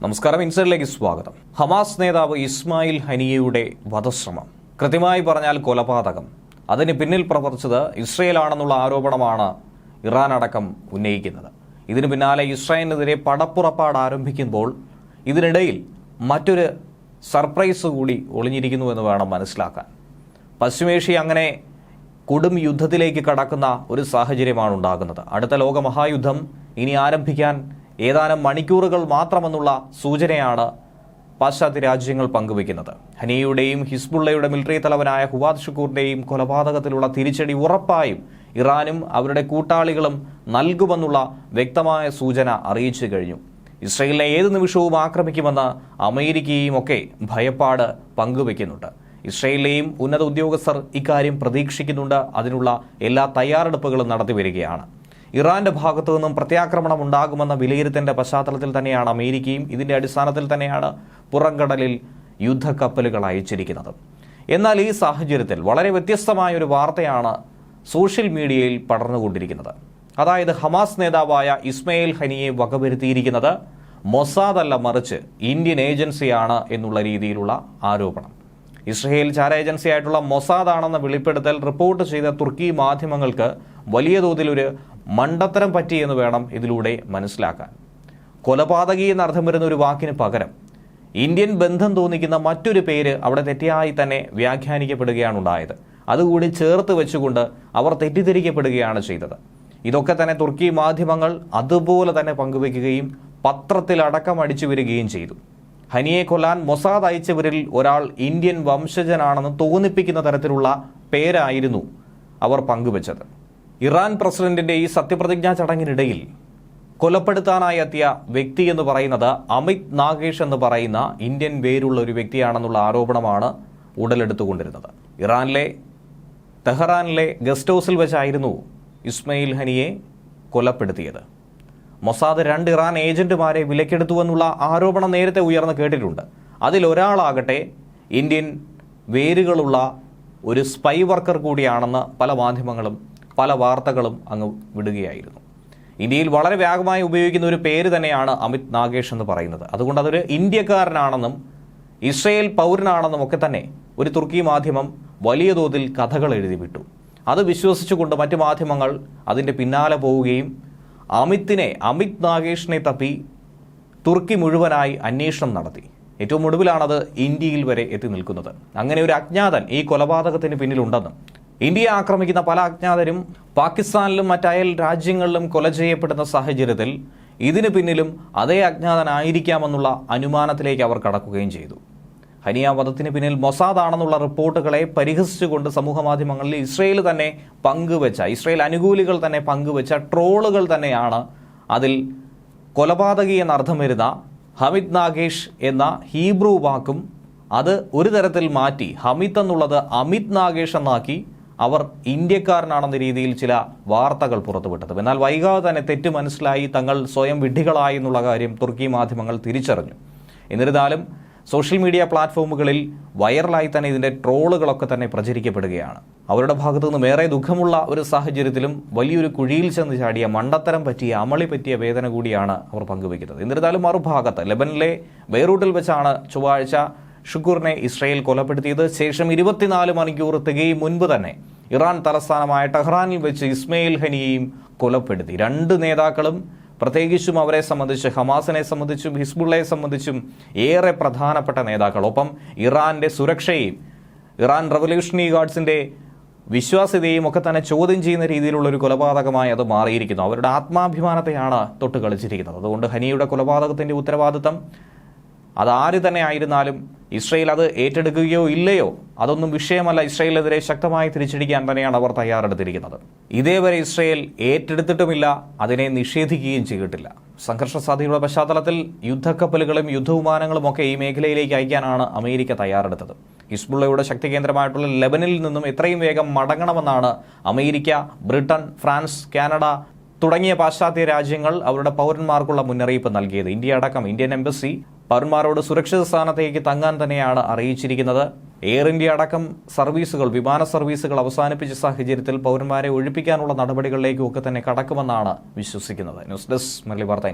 നമസ്കാരം ഇൻസൈഡിലേക്ക് സ്വാഗതം. ഹമാസ് നേതാവ് ഇസ്മായിൽ ഹനിയയുടെ വധശ്രമം. കൃത്യമായി പറഞ്ഞാൽ കൊലപാതകം. അതിന് പിന്നിൽ പ്രവർത്തിച്ചത് ഇസ്രയേലാണെന്നുള്ള ആരോപണമാണ് ഇറാൻ അടക്കം ഉന്നയിക്കുന്നത്. ഇതിനു പിന്നാലെ ഇസ്രായേലിനെതിരെ പടപ്പുറപ്പാട് ആരംഭിക്കുമ്പോൾ ഇതിനിടയിൽ മറ്റൊരു സർപ്രൈസ് കൂടി ഒളിഞ്ഞിരിക്കുന്നു എന്ന് വേണം മനസ്സിലാക്കാൻ. പശ്ചിമേഷ്യ അങ്ങനെ കൊടും യുദ്ധത്തിലേക്ക് കടക്കുന്ന ഒരു സാഹചര്യമാണ് ഉണ്ടാകുന്നത്. അടുത്ത ലോകമഹായുദ്ധം ഇനി ആരംഭിക്കാൻ ഏതാനും മണിക്കൂറുകൾ മാത്രമെന്നുള്ള സൂചനയാണ് പാശ്ചാത്യ രാജ്യങ്ങൾ പങ്കുവയ്ക്കുന്നത്. ഹനിയുടെയും ഹിസ്ബുള്ളയുടെ മിലിറ്ററി തലവനായ ഹുവാദ് ഷുക്കൂറിന്റെയും കൊലപാതകത്തിലുള്ള തിരിച്ചടി ഉറപ്പായും ഇറാനും അവരുടെ കൂട്ടാളികളും നൽകുമെന്നുള്ള വ്യക്തമായ സൂചന അറിയിച്ചു കഴിഞ്ഞു. ഇസ്രയേലിനെ ഏത് നിമിഷവും ആക്രമിക്കുമെന്ന് അമേരിക്കയും ഒക്കെ ഭയപ്പാട് പങ്കുവെക്കുന്നുണ്ട് ഇസ്രയേലിലെയും ഉന്നത ഉദ്യോഗസ്ഥർ ഇക്കാര്യം പ്രതീക്ഷിക്കുന്നുണ്ട്. അതിനുള്ള എല്ലാ തയ്യാറെടുപ്പുകളും നടത്തി വരികയാണ്. ഇറാന്റെ ഭാഗത്തു നിന്നും പ്രത്യാക്രമണം ഉണ്ടാകുമെന്ന വിലയിരുത്തലിന്റെ പശ്ചാത്തലത്തിൽ തന്നെയാണ് അമേരിക്കയും ഇതിന്റെ അടിസ്ഥാനത്തിൽ തന്നെയാണ് പുറംകടലിൽ യുദ്ധക്കപ്പലുകൾ അയച്ചിരിക്കുന്നത്. എന്നാൽ ഈ സാഹചര്യത്തിൽ വളരെ വ്യത്യസ്തമായ ഒരു വാർത്തയാണ് സോഷ്യൽ മീഡിയയിൽ പടർന്നുകൊണ്ടിരിക്കുന്നത്. അതായത് ഹമാസ് നേതാവായ ഇസ്മയിൽ ഹനിയെ വകവരുത്തിയിരിക്കുന്നത് മൊസാദ് അല്ല മറിച്ച് ഇന്ത്യൻ ഏജൻസിയാണ് എന്നുള്ള രീതിയിലുള്ള ആരോപണം. ഇസ്രയേൽ ചാര ഏജൻസിയായിട്ടുള്ള മൊസാദ് ആണെന്ന വെളിപ്പെടുത്തൽ റിപ്പോർട്ട് ചെയ്ത തുർക്കി മാധ്യമങ്ങൾക്ക് വലിയ തോതിൽ ഒരു മണ്ടത്തരം പറ്റിയെന്ന് വേണം ഇതിലൂടെ മനസ്സിലാക്കാൻ. കൊലപാതകി എന്നർത്ഥം വരുന്ന ഒരു വാക്കിന് പകരം ഇന്ത്യൻ ബന്ധം തോന്നിക്കുന്ന മറ്റൊരു പേര് അവിടെ തെറ്റായി തന്നെ വ്യാഖ്യാനിക്കപ്പെടുകയാണ് ഉണ്ടായത് അതുകൂടി ചേർത്ത് വെച്ചുകൊണ്ട് അവർ തെറ്റിദ്ധരിക്കപ്പെടുകയാണ് ചെയ്തത്. ഇതൊക്കെ തന്നെ തുർക്കി മാധ്യമങ്ങൾ അതുപോലെ തന്നെ പങ്കുവെക്കുകയും പത്രത്തിലടക്കം അടിച്ചു വരികയും ചെയ്തു. ഹനിയെ കൊല്ലാൻ മൊസാദ് അയച്ചവരിൽ ഒരാൾ ഇന്ത്യൻ വംശജനാണെന്ന് തോന്നിപ്പിക്കുന്ന തരത്തിലുള്ള പേരായിരുന്നു അവർ പങ്കുവച്ചത്. ഇറാൻ പ്രസിഡന്റിന്റെ ഈ സത്യപ്രതിജ്ഞാ ചടങ്ങിനിടയിൽ കൊലപ്പെടുത്താനായി എത്തിയ വ്യക്തി എന്ന് പറയുന്നത് അമിത് നാഗേഷ് എന്ന് പറയുന്ന ഇന്ത്യൻ പേരുള്ള ഒരു വ്യക്തിയാണെന്നുള്ള ആരോപണമാണ് ഉടലെടുത്തുകൊണ്ടിരുന്നത്. ഇറാനിലെ തെഹ്റാനിലെ ഗസ്റ്റ് ഹൗസിൽ വെച്ചായിരുന്നു ഇസ്മയിൽ ഹനിയെ കൊലപ്പെടുത്തിയത്. മൊസാദ് രണ്ട് ഇറാൻ ഏജന്റുമാരെ വിലക്കെടുത്തുവെന്നുള്ള ആരോപണം നേരത്തെ ഉയർന്നു കേട്ടിട്ടുണ്ട്. അതിലൊരാളാകട്ടെ ഇന്ത്യൻ വേരുകളുള്ള ഒരു സ്പൈ വർക്കർ കൂടിയാണെന്ന് പല മാധ്യമങ്ങളും പല വാർത്തകളും അങ്ങ് വിടുകയായിരുന്നു. ഇന്ത്യയിൽ വളരെ വ്യാപകമായി ഉപയോഗിക്കുന്ന ഒരു പേര് തന്നെയാണ് അമിത് നാഗേഷ് എന്ന് പറയുന്നത്. അതുകൊണ്ട് അതൊരു ഇന്ത്യക്കാരനാണെന്നും ഇസ്രയേൽ പൗരനാണെന്നും ഒക്കെ തന്നെ ഒരു തുർക്കി മാധ്യമം വലിയ തോതിൽ കഥകൾ എഴുതി വിട്ടു. അത് വിശ്വസിച്ചുകൊണ്ട് മറ്റ് മാധ്യമങ്ങൾ അതിന്റെ പിന്നാലെ പോവുകയും അമിത്തിനെ അമിത് നാഗേഷിനെ തപ്പി തുർക്കി മുഴുവനായി അന്വേഷണം നടത്തി. ഏറ്റവും ഒടുവിലാണത് ഇന്ത്യയിൽ വരെ എത്തി നിൽക്കുന്നത്. അങ്ങനെ ഒരു അജ്ഞാതൻ ഈ കൊലപാതകത്തിന് പിന്നിലുണ്ടെന്നും ഇന്ത്യയെ ആക്രമിക്കുന്ന പല അജ്ഞാതരും പാകിസ്ഥാനിലും മറ്റയൽ രാജ്യങ്ങളിലും കൊല ചെയ്യപ്പെടുന്ന സാഹചര്യത്തിൽ ഇതിന് പിന്നിലും അതേ അജ്ഞാതനായിരിക്കാമെന്നുള്ള അനുമാനത്തിലേക്ക് അവർ കടക്കുകയും ചെയ്തു. ഹനിയ വധത്തിന് പിന്നിൽ മൊസാദ് ആണെന്നുള്ള റിപ്പോർട്ടുകളെ പരിഹസിച്ചുകൊണ്ട് സമൂഹമാധ്യമങ്ങളിൽ ഇസ്രയേൽ തന്നെ പങ്കുവെച്ച ഇസ്രയേൽ അനുകൂലികൾ തന്നെ പങ്കുവെച്ച ട്രോളുകൾ തന്നെയാണ് അതിൽ കൊലപാതകി എന്നർത്ഥം വരുന്ന ഹമിദ് നാഗേഷ് എന്ന ഹീബ്രു വാക്കും അത് ഒരു തരത്തിൽ മാറ്റി ഹമിത് എന്നുള്ളത് അമിത് നാഗേഷ് എന്നാക്കി അവർ ഇന്ത്യക്കാരനാണെന്ന രീതിയിൽ ചില വാർത്തകൾ പുറത്തുവിട്ടത്. എന്നാൽ വൈകാതെ തന്നെ തെറ്റ് മനസ്സിലായി തങ്ങൾ സ്വയം വിഡ്ഢികളായി എന്നുള്ള കാര്യം തുർക്കി മാധ്യമങ്ങൾ തിരിച്ചറിഞ്ഞു. എന്നിരുന്നാലും സോഷ്യൽ മീഡിയ പ്ലാറ്റ്ഫോമുകളിൽ വൈറലായി തന്നെ ഇതിന്റെ ട്രോളുകളൊക്കെ തന്നെ പ്രചരിക്കപ്പെടുകയാണ്. അവരുടെ ഭാഗത്തു നിന്നും ഏറെ ദുഃഖമുള്ള ഒരു സാഹചര്യത്തിലും വലിയൊരു കുഴിയിൽ ചെന്ന് ചാടിയ മണ്ടത്തരം പറ്റിയ അമളി പറ്റിയ വേദന കൂടിയാണ് അവർ പങ്കുവയ്ക്കുന്നത്. എന്നിരുന്നാലും മറുഭാഗത്ത് ലെബനിലെ ബെയ്റൂട്ടിൽ വെച്ചാണ് ചൊവ്വാഴ്ച ഷുക്കൂറിനെ ഇസ്രയേൽ കൊലപ്പെടുത്തിയത് ശേഷം ഇരുപത്തിനാല് മണിക്കൂർ തികയും മുൻപ് തന്നെ. ഇറാൻ തലസ്ഥാനമായ ടെഹ്റാനിൽ വെച്ച് ഇസ്മയിൽ ഹനിയെയും കൊലപ്പെടുത്തി. രണ്ട് നേതാക്കളും പ്രത്യേകിച്ചും അവരെ സംബന്ധിച്ച് ഹമാസിനെ സംബന്ധിച്ചും ഹിസ്ബുള്ളയെ സംബന്ധിച്ചും ഏറെ പ്രധാനപ്പെട്ട നേതാക്കൾ. ഒപ്പം ഇറാന്റെ സുരക്ഷയെയും ഇറാൻ റവല്യൂഷണറി ഗാർഡ്സിന്റെ വിശ്വാസ്യതയും ഒക്കെ തന്നെ ചോദ്യം ചെയ്യുന്ന രീതിയിലുള്ള ഒരു കൊലപാതകമായി അത് മാറിയിരിക്കുന്നു. അവരുടെ ആത്മാഭിമാനത്തെയാണ് തൊട്ട് കളിച്ചിരിക്കുന്നത്. അതുകൊണ്ട് ഹനിയുടെ കൊലപാതകത്തിന്റെ ഉത്തരവാദിത്തം അതാര് തന്നെ ആയിരുന്നാലും ഇസ്രയേൽ അത് ഏറ്റെടുക്കുകയോ ഇല്ലയോ അതൊന്നും വിഷയമല്ല. ഇസ്രയേലിനെതിരെ ശക്തമായി തിരിച്ചടിക്കാൻ തന്നെയാണ് അവർ തയ്യാറെടുത്തിരിക്കുന്നത്. ഇതേവരെ ഇസ്രയേൽ ഏറ്റെടുത്തിട്ടുമില്ല അതിനെ നിഷേധിക്കുകയും ചെയ്തിട്ടില്ല. സംഘർഷ സാധ്യതയുടെ പശ്ചാത്തലത്തിൽ യുദ്ധക്കപ്പലുകളും യുദ്ധവിമാനങ്ങളും ഒക്കെ ഈ മേഖലയിലേക്ക് അയക്കാനാണ് അമേരിക്ക തയ്യാറെടുത്തത്. ഹിസ്ബുള്ളയുടെ ശക്തി കേന്ദ്രമായിട്ടുള്ള ലെബനിൽ നിന്നും എത്രയും വേഗം മടങ്ങണമെന്നാണ് അമേരിക്ക ബ്രിട്ടൻ ഫ്രാൻസ് കാനഡ തുടങ്ങിയ പാശ്ചാത്യ രാജ്യങ്ങൾ അവരുടെ പൗരന്മാർക്കുള്ള മുന്നറിയിപ്പ് നൽകിയത്. ഇന്ത്യ അടക്കം ഇന്ത്യൻ എംബസി പൗരന്മാരോട് സുരക്ഷിത സ്ഥാനത്തേക്ക് തങ്ങാൻ തന്നെയാണ് അറിയിച്ചിരിക്കുന്നത് എയർ ഇന്ത്യ അടക്കം സർവീസുകൾ വിമാന സർവീസുകൾ അവസാനിപ്പിച്ച സാഹചര്യത്തിൽ പൗരന്മാരെ ഒഴിപ്പിക്കാനുള്ള നടപടികളിലേക്കും ഒക്കെ തന്നെ കടക്കുമെന്നാണ് വിശ്വസിക്കുന്നത് ന്യൂസ് ഡെസ്ക് മുരളി വാർത്ത.